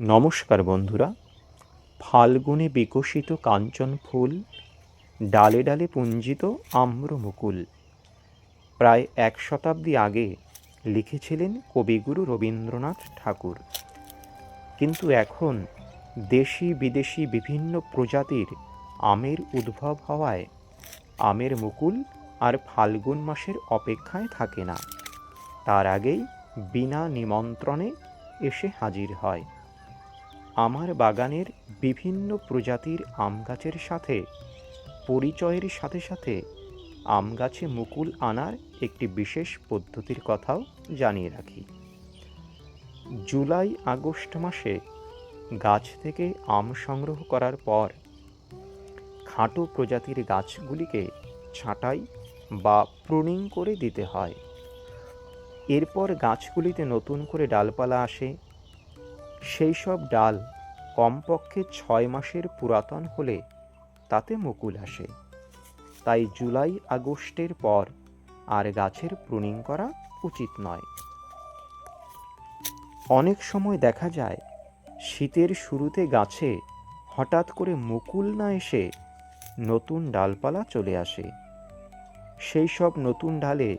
নমস্কার বন্ধুরা। ফাল্গুনে বিকশিত কাঞ্চন ফুল, ডালে ডালে পুঞ্জিত আম্র মুকুল প্রায় এক শতাব্দী আগে লিখেছিলেন কবিগুরু রবীন্দ্রনাথ ঠাকুর। কিন্তু এখন দেশি বিদেশি বিভিন্ন প্রজাতির আমের উদ্ভব হওয়ায় আমের মুকুল আর ফাল্গুন মাসের অপেক্ষায় থাকে না। তার আগেই বিনা নিমন্ত্রণে এসে হাজির হয়। আমার বাগানের বিভিন্ন প্রজাতির আম গাছের সাথে পরিচয়ের সাথে সাথে আম গাছে মুকুল আনার একটি বিশেষ পদ্ধতির কথাও জানিয়ে রাখি। জুলাই আগস্ট মাসে গাছ থেকে আম সংগ্রহ করার পর খাটো প্রজাতির গাছগুলিকে ছাঁটাই বা প্রুনিং করে দিতে হয়। এরপর গাছগুলিতে নতুন করে ডালপালা আসে সেই সব ডাল কমপক্ষে ছয় মাসের পুরাতন হলে তাতে মুকুল আসে। তাই জুলাই আগস্টের পর আর গাছের প্রুনিং করা উচিত নয়। অনেক সময় দেখা যায়, শীতের শুরুতে গাছে হঠাৎ করে মুকুল না এসে নতুন ডালপালা চলে আসে। সেই সব নতুন ডালে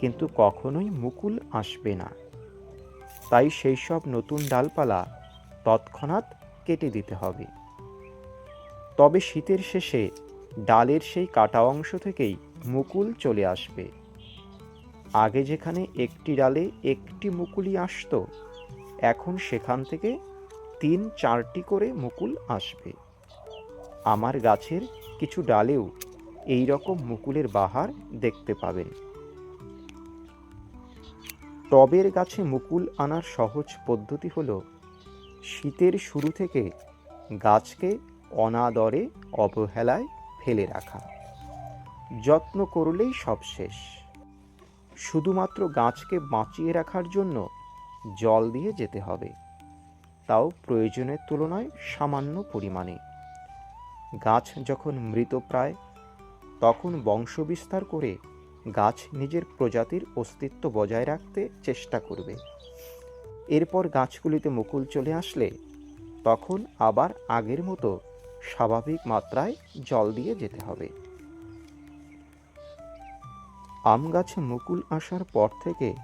কিন্তু কখনোই মুকুল আসবে না। তাই সেই সব নতুন ডালপালা তৎক্ষণাৎ কেটে দিতে হবে। তবে শীতের শেষে ডালের সেই কাটা অংশ থেকেই মুকুল চলে আসবে। আগে যেখানে একটি ডালে একটি মুকুলই আসতো, এখন সেখান থেকে তিন চারটি করে মুকুল আসবে। আমার গাছের কিছু ডালেও এই রকম মুকুলের বাহার দেখতে পাবেন। টবের গাছে মুকুল আনার সহজ পদ্ধতি হলো, শীতের শুরু থেকে গাছকে অনাদরে অবহেলায় ফেলে রাখা। যত্ন করলেই সব শেষ। শুধুমাত্র গাছকে বাঁচিয়ে রাখার জন্য জল দিয়ে যেতে হবে, তাও প্রয়োজনের তুলনায় সামান্য পরিমাণে। গাছ যখন মৃতপ্রায় তখন বংশবিস্তার করে গাছ নিজের প্রজাতির অস্তিত্ব বজায় রাখতে চেষ্টা করবে। এরপর গাছগুলিতে মুকুল চলে আসলে তখন আবার আগের মতো স্বাভাবিক মাত্রায় জল দিয়ে যেতে হবে। আম গাছে মুকুল আসার পর থেকে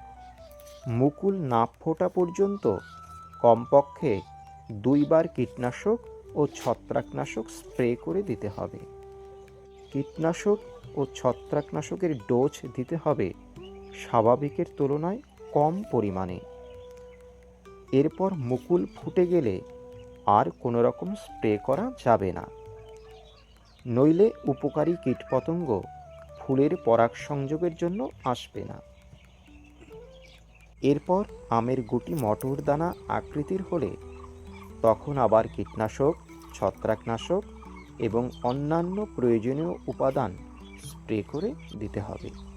মুকুল না ফোটা পর্যন্ত কমপক্ষে দুইবার কীটনাশক ও ছত্রাকনাশক স্প্রে করে দিতে হবে। কীটনাশক ও ছত্রাকনাশকের ডোজ দিতে হবে স্বাভাবিকের তুলনায় কম পরিমাণে। এরপর মুকুল ফুটে গেলে আর কোনো রকম স্প্রে করা যাবে না। নইলে উপকারী কীটপতঙ্গ ফুলের পরাগ সংযোগের জন্য আসবে না। এরপর আমের গুটি মটর দানা আকৃতির হলে তখন আবার কীটনাশক, ছত্রাকনাশক এবং অন্যান্য প্রয়োজনীয় উপাদান স্প্রে করে দিতে হবে।